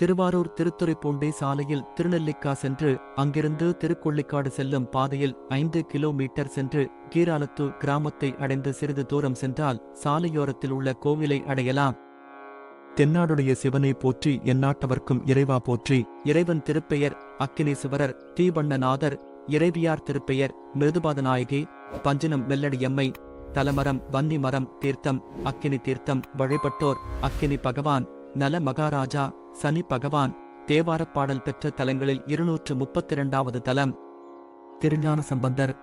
திருவாரூர் திருத்துறைப்பூண்டி சாலையில் திருநெல்லிக்கா சென்று அங்கிருந்து திருக்கொள்ளிக்காடு செல்லும் பாதையில் ஐந்து கிலோமீட்டர் சென்று கீராலத்து கிராமத்தை அடைந்து சிறிது தூரம் சென்றால் சாலையோரத்தில் உள்ள கோவிலை அடையலாம். தென்னாடுடைய சிவனை போற்றி எந்நாட்டவர்க்கும் இறைவா போற்றி. இறைவன் திருப்பெயர் அக்கினீசுவரர் தீவண்ணநாதர். இறைவியார் திருப்பெயர் மிருதுபாதநாயகி. பஞ்சனம் பஞ்சினம் வெள்ளடியம்மை. தலமரம் வன்னி மரம் தீர்த்தம் அக்கினி தீர்த்தம் வழிபட்டோர் அக்கினி பகவான். நல மகாராஜா சனி பகவான் தேவாரப் பாடல் பெற்ற தலங்களில் இருநூற்று முப்பத்தி இரண்டாவது தலம். திருஞான சம்பந்தர்.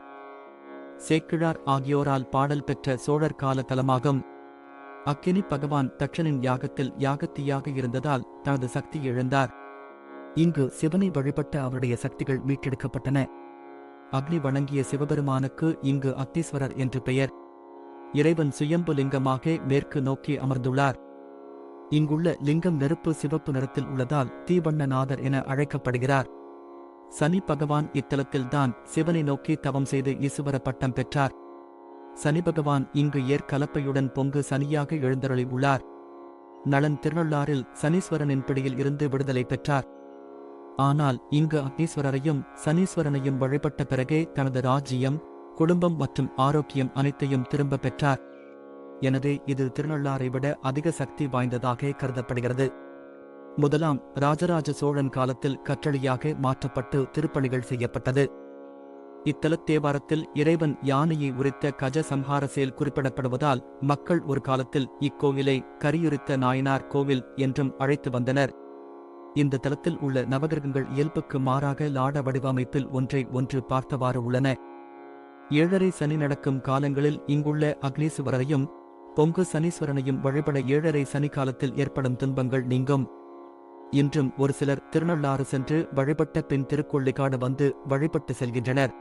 சேக்கிழார் ஆகியோரால் பாடல் பெற்ற சோழர் கால தலமாகும். அக்கினி பகவான் தட்சனின் யாகத்தில் யாகத்தியாக இருந்ததால் தனது சக்தி இழந்தார். இங்கு சிவனை வழிபட்ட அவருடைய சக்திகள் மீட்டெடுக்கப்பட்டன. அக்னி வணங்கிய சிவபெருமானுக்கு இங்கு அத்தீஸ்வரர் என்று பெயர். இறைவன் சுயம்பு லிங்கமாக மேற்கு நோக்கி அமர்ந்துள்ளார். இங்குள்ள லிங்கம் நெருப்பு சிவப்பு நிறத்தில் உள்ளதால் தீவண்ணநாதர் என அழைக்கப்படுகிறார். சனி பகவான் இத்தலத்தில்தான் சிவனை நோக்கி தவம் செய்து ஈசுவர பட்டம் பெற்றார். சனி பகவான் இங்கு ஏற்கலப்பையுடன் பொங்கு சனியாக எழுந்தருளி உள்ளார். நளன் திருநள்ளாறில் சனீஸ்வரனின் பிடியில் இருந்து விடுதலை பெற்றார். ஆனால் இங்கு அக்னீஸ்வரரையும் சனீஸ்வரனையும் வழிபட்ட பிறகே தனது ராஜ்யம் குடும்பம் மற்றும் ஆரோக்கியம் அனைத்தையும் திரும்ப பெற்றார். எனவே இது திருநள்ளாரை விட அதிக சக்தி வாய்ந்ததாக கருதப்படுகிறது. முதலாம் ராஜராஜ சோழன் காலத்தில் கற்றளியாக மாற்றப்பட்டு திருப்பணிகள் செய்யப்பட்டது. இத்தலத் தேவாரத்தில் இறைவன் யானையை உரித்த கஜ சம்ஹார செயல் குறிப்பிடப்படுவதால் மக்கள் ஒரு காலத்தில் இக்கோவிலை கரியுரித்த நாயனார் கோவில் என்றும் அழைத்து வந்தனர். இந்த தலத்தில் உள்ள நவகிரகங்கள் இயல்புக்கு மாறாக லாட வடிவமைப்பில் ஒன்றை ஒன்று பார்த்தவாறு உள்ளன. ஏழரை சனி நடக்கும் காலங்களில் இங்குள்ள அக்னீஸ்வரரையும் பொங்கு சனீஸ்வரனையும் வழிபட ஏழரை சனிக்காலத்தில் ஏற்படும் துன்பங்கள் நீங்கும். இன்றும் ஒரு சிலர் திருநள்ளாறு சென்று வழிபட்ட பின் திருக்கொள்ளிக்காடு வந்து வழிபட்டு செல்கின்றனர்.